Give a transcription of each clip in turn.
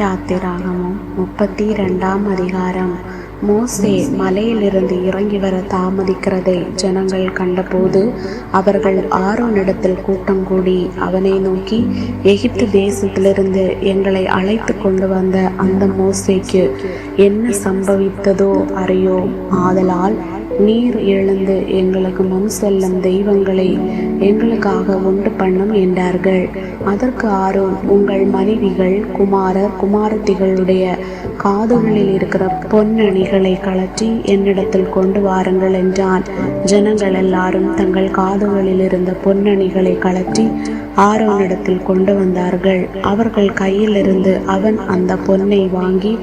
யாத்திராகமும். முப்பத்தி ரெண்டாம் அதிகாரம். மோசே மலையிலிருந்து இறங்கி வர தாமதிக்கிறதை ஜனங்கள் கண்டபோது அவர்கள் ஆரோனிடத்தில் கூட்டம் கூடி அவனை நோக்கி எகிப்து தேசத்திலிருந்து எங்களை அழைத்து கொண்டு வந்த அந்த மோசேக்கு என்ன சம்பவித்ததோ அறியோ? ஆதலால் நீர் எழுந்து எங்களுக்கு முன் செல்லும் தெய்வங்களை எங்களுக்காக உண்டு பண்ணும் என்றார்கள். அதற்கு ஆரோன் உங்கள் மனைவிகள் குமாரர் குமாரத்திகளுடைய காதுகளில் இருக்கிற பொன்னணிகளை கழற்றி என்னிடத்தில் கொண்டு வாருங்கள் என்றான். ஜனங்கள் எல்லாரும் தங்கள் காதுகளில் இருந்த பொன்னணிகளை கழற்றி ஆரோனிடத்தில் கொண்டு வந்தார்கள். அவர்கள் கையிலிருந்து அவன் அந்த பொன்னை வாங்கி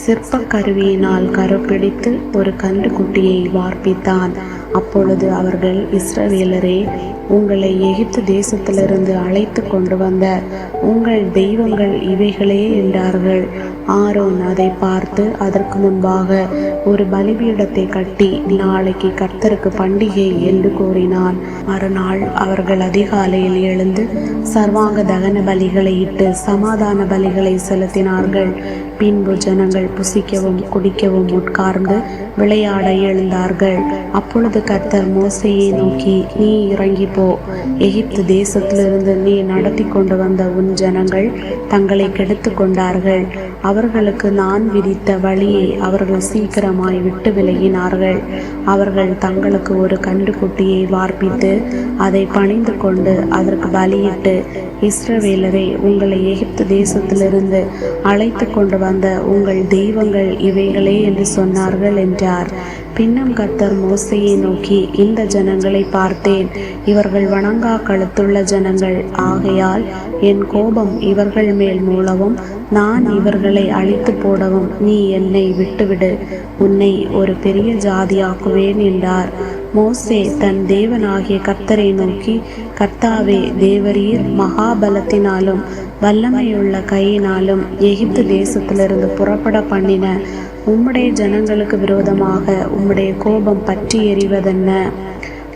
சிற்ப கருவியினால் கருப்பிடித்து ஒரு கன்று குட்டியை கன்றுக்குட்டியை capitada. அப்பொழுது அவர்கள் இஸ்ரவேலரே உங்களை எகிப்து தேசத்திலிருந்து அழைத்து கொண்டு வந்த உங்கள் தெய்வங்கள் இவைகளே என்றார்கள். ஆரோன் அதை பார்த்து அதற்கு முன்பாக ஒரு பலிபீடத்தை கட்டி நாளைக்கு கர்த்தருக்கு பண்டிகை என்று கூறினான். மறுநாள் அவர்கள் அதிகாலையில் எழுந்து சர்வாங்க தகன பலிகளை இட்டு சமாதான பலிகளை செலுத்தினார்கள். பின்பு ஜனங்கள் புசிக்கவும் குடிக்கவும் உட்கார்ந்து விளையாட எழுந்தார்கள். அப்பொழுது கர்த்தர் மோசையை நோக்கி நீ இறங்கி போ எகிப்து தேசத்திலிருந்து நீ நடத்தி கொண்டு வந்த உன் ஜனங்கள் தங்களை கெடுத்து கொண்டார்கள் அவர்களுக்கு நான் விதித்த வழியை அவர்கள் சீக்கிரமாய் விட்டு விலகினார்கள். அவர்கள் தங்களுக்கு ஒரு கண்டுக்குட்டியை வார்ப்பித்து அதை பணிந்து கொண்டு அதற்கு பலியிட்டு இஸ்ரவேலரை உங்களை எகிப்து தேசத்திலிருந்து அழைத்து கொண்டு வந்த உங்கள் தெய்வங்கள் இவைகளே என்று சொன்னார்கள் என்றார். பின்னும் கர்த்தர் மோசையை நோக்கி இந்த ஜனங்களை பார்த்தேன். இவர்கள் வணங்கா கழுத்துள்ள ஜனங்கள். ஆகையால் என் கோபம் இவர்கள் மேல் மூலவும் நான் இவர்களை அழித்து போடவும். நீ என்னை விட்டுவிடு. உன்னை ஒரு பெரிய ஜாதியாக்குவேன் என்றார். மோசே தன் தேவனாகிய கர்த்தரை நோக்கி கர்த்தாவே தேவரீர் மகாபலத்தினாலும் வல்லமையுள்ள கையினாலும் எகிப்து தேசத்திலிருந்து புறப்பட பண்ணின உம்முடைய ஜனங்களுக்கு விரோதமாக உம்முடைய கோபம் பற்றி எறிவதென்ன?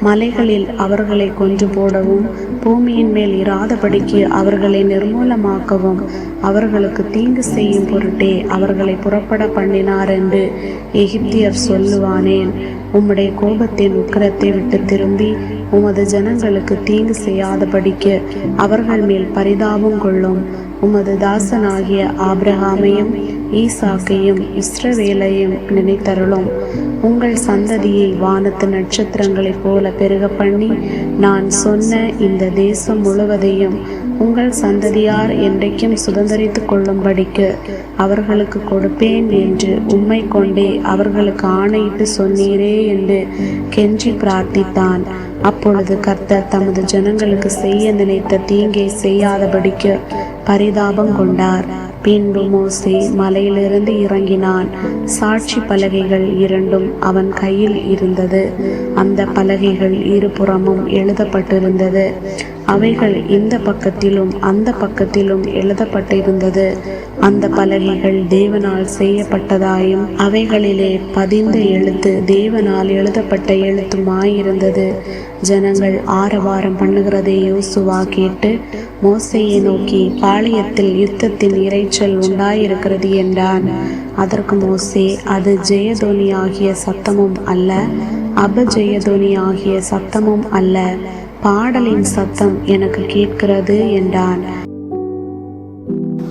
மலைகளில் அவர்களை கொன்று போடவும் பூமியின் மேல் இராதபடிக்கு அவர்களை நிர்மூலமாக்கவும் அவர்களுக்கு தீங்கு செய்யும் பொருட்டே அவர்களை புறப்பட பண்ணினார் என்று எகிப்தியர் சொல்லுவானேன். உம்முடைய கோபத்தின் உக்கிரத்தை விட்டு திரும்பி உமது ஜனங்களுக்கு தீங்கு செய்யாதபடிக்கு அவர்கள் மேல் பரிதாபம் கொள்ளும். உமது தாசனாகிய ஆபிரகாமையும் ஈசாக்கையும் இஸ்ரவேலையும் நினைத்தருளும். உங்கள் சந்ததியை வானத்து நட்சத்திரங்களைப் போல பெருக பண்ணி நான் சொன்ன இந்த தேசம் முழுவதையும் உங்கள் சந்ததியார் என்றைக்கும் சுதந்திரித்து கொள்ளும்படிக்கு அவர்களுக்கு கொடுப்பேன் என்று உம்மை கொண்டே அவர்களுக்கு ஆணையிட்டு சொன்னீரே என்று கெஞ்சி பிரார்த்தித்தான். அப்பொழுது கர்த்தர் தமது ஜனங்களுக்கு செய்ய நினைத்த தீங்கை செய்யாதபடிக்கு பரிதாபம் கொண்டார். பின்பு மோசே மலையிலிருந்து இறங்கினான். சாட்சி பலகைகள் இரண்டும் அவன் கையில் இருந்தது. அந்த பலகைகள் இருபுறமும் எழுதப்பட்டிருந்தது. அவைகள் இந்த பக்கத்திலும் அந்த பக்கத்திலும் எழுதப்பட்டிருந்தது. அந்த பலகைகள் தேவனால் செய்யப்பட்டதாயும் அவைகளிலே பதிந்த எழுத்து தேவனால் எழுதப்பட்ட எழுத்துமாயிருந்தது. ஜனங்கள் ஆரவாரம் பண்ணுகிறதை யோசுவா கேட்டு மோசையை நோக்கி பாளையத்தில் யுத்தத்தின் இரைச்சல் உண்டாயிருக்கிறது என்றான். அதற்கு மோசே அது ஜெயதோனி ஆகிய சத்தமும் அல்ல அபஜெயதோனி ஆகிய சத்தமும் அல்ல. பாடலின் சத்தம் எனக்கு கேட்கிறது என்றான்.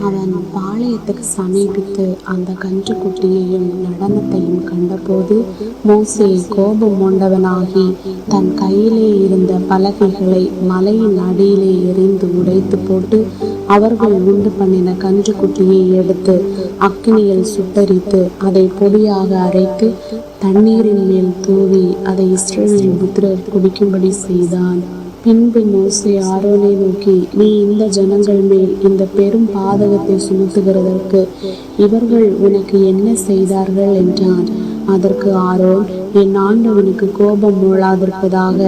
அவன் பாளையத்துக்கு சமீபித்து அந்த கன்றுக்குட்டியையும் நடனத்தையும் கண்டபோது மோசே கோபம் கொண்டவனாகி தன் கையிலே இருந்த பலகைகளை மலையின் அடியிலே எரிந்து உடைத்து போட்டு அவர்கள் உண்டு பண்ணின கன்றுக்குட்டியை எடுத்து அக்னியில் சுட்டரித்து அதை பொடியாக அரைத்து தண்ணீரின் மேல் தூவி அதை இஸ்ரேலின் புத்திரர் குடிக்கும்படி செய்தான். பின்பு மோசே ஆரோனை நோக்கி நீ இந்த ஜனங்கள் மேல் இந்த பெரும் பாதகத்தை சுமத்துகிறதற்கு இவர்கள் உனக்கு என்ன செய்தார்கள்? என்றான். அதற்கு ஆரோன் என் ஆண்டவனுக்கு கோபம் மூழாதிருப்பதாக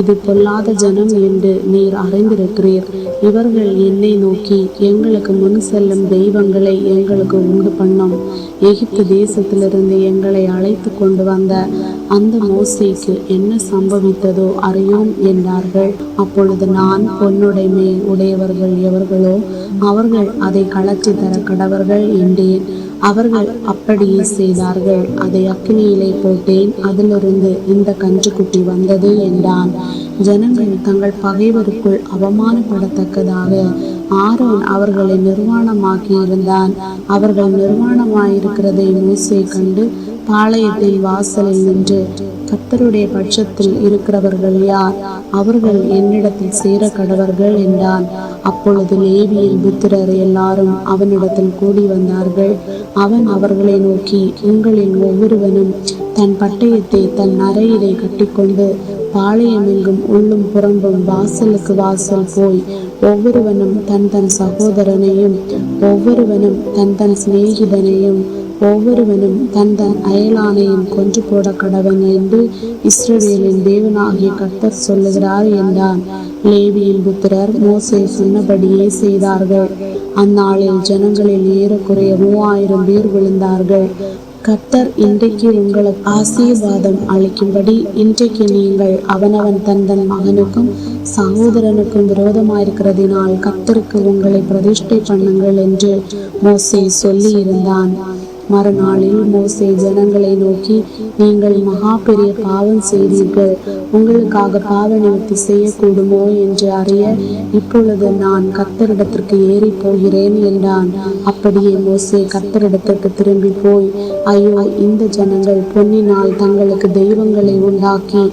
இது பொல்லாத ஜனம் என்று நீர் அறிந்திருக்கிறீர். இவர்கள் என்னை நோக்கி எங்களுக்கு முன் செல்லும் தெய்வங்களை எங்களுக்கு உண்டு பண்ணும். எகிப்து தேசத்திலிருந்து எங்களை அழைத்து கொண்டு வந்த அந்த மோசைக்கு என்ன சம்பவித்ததோ அறியோம் என்றார்கள். அப்பொழுது நான் பொன்னுடைமை உடையவர்கள் எவர்களோ அவர்கள் அதை கலற்றி தர கடவர்கள் என்றேன். அவர்கள் அப்படியே செய்தார்கள். அதை அக்னியிலே போட்டேன். அதிலிருந்து இந்த கன்றுக்குட்டி வந்தது என்றான். ஜனங்கள் தங்கள் பகைவருக்குள் அவமானப்படத்தக்கதாக ஆரோன் அவர்களை நிர்வாணமாக்கி இருந்தான் அவர்கள் நிர்வாணமாயிருக்கிறதை மூசை கண்டு பாளையத்தின் வாசலில் நின்று கத்தருடைய பட்சத்தில் இருக்கிறவர்கள் யார்? அவர்கள் என்னிடத்தில் சேர கடவர்கள் என்றான். அப்பொழுது லேவியின் புத்திரர் எல்லாரும் அவனிடத்தில் கூடி வந்தார்கள். அவன் அவர்களை நோக்கி உங்களில் ஒவ்வொருவனும் தன் பட்டயத்தை தன் அறையிலே கட்டிக்கொண்டு பாளையமெங்கும் உள்ளும் புறம்பும் வாசலுக்கு வாசல் போய் ஒவ்வொருவனும் தன் தன் சகோதரனையும் ஒவ்வொருவனும் தன் தன் சிநேகிதனையும் ஒவ்வொருவனும் தந்த அயலானையும் கொன்று போட கடவன் என்று இஸ்ரவேலின் தேவனாகிய கர்த்தர் சொல்லுகிறார் என்றார் லேவியின் புத்திரர் மோசே சொன்னபடியே செய்தார்கள். அந்நாளில் ஜனங்களில் ஏறக்குறைய மூவாயிரம் பேர் விழுந்தார்கள். கர்த்தர் இன்றைக்கு உங்களுக்கு ஆசீர்வாதம் அளிக்கும்படி இன்றைக்கு நீங்கள் அவனவன் தந்தன் மகனுக்கும் சகோதரனுக்கும் விரோதமாயிருக்கிறதினால் கர்த்தருக்கு உங்களை பிரதிஷ்டை பண்ணுங்கள் என்று மோசே சொல்லி இருந்தான் மறுநாளில் மோசே ஜனங்களை நோக்கி நீங்கள் மகா பெரிய பாவம் செய்தீர்கள். உங்களுக்காக பாவ நிவர்த்தி செய்யக்கூடுமோ? என்று அறிய இப்பொழுது நான் கத்தரிடத்திற்கு ஏறி போகிறேன் என்றான். அப்படியே மோசே கத்தரிடத்திற்கு திரும்பி போய் ஐயோ இந்த ஜனங்கள் பொன்னினால் தங்களுக்கு தெய்வங்களை உண்டாக்கி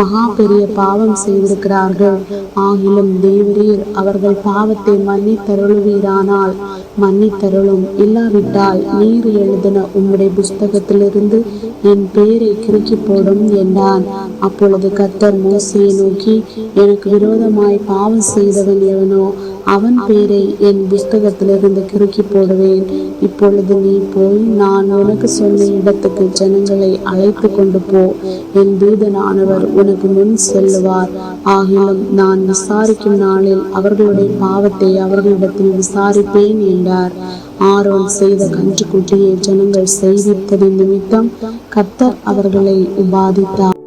மகா பெரிய பாவம் செய்திருக்கிறார்கள். ஆகிலும் தேவரீர் அவர்கள் பாவத்தை மன்னித்தருளுவீரானால். மன்னித்தருளும். இல்லாவிட்டால் நீர் எழுதின உம்முடைய புஸ்தகத்திலிருந்து என் பெயரை கிறுக்கி போடும் என்றான். அப்பொழுது கத்தர் மோசையை நோக்கி எனக்கு விரோதமாய் பாவம் செய்தவன் எவனோ அவன் பேரை என் புஸ்தகத்திலிருந்து கிறுக்கி போடுவேன். இப்பொழுது நீ போய் நான் உனக்கு சொன்ன இடத்துக்கு ஜனங்களை அழைத்து கொண்டு போ. என் தூதனானவர் உனக்கு முன் செல்லுவார். ஆகிலும் நான் விசாரிக்கும் நாளில் அவர்களுடைய பாவத்தை அவர்களிடத்தில் விசாரிப்பேன் என்றார். ஆரோன் செய்த கன்றுக்குட்டியை ஜனங்கள் செய்வித்ததின் நிமித்தம் கர்த்தர் அவர்களை உபாதித்தார்.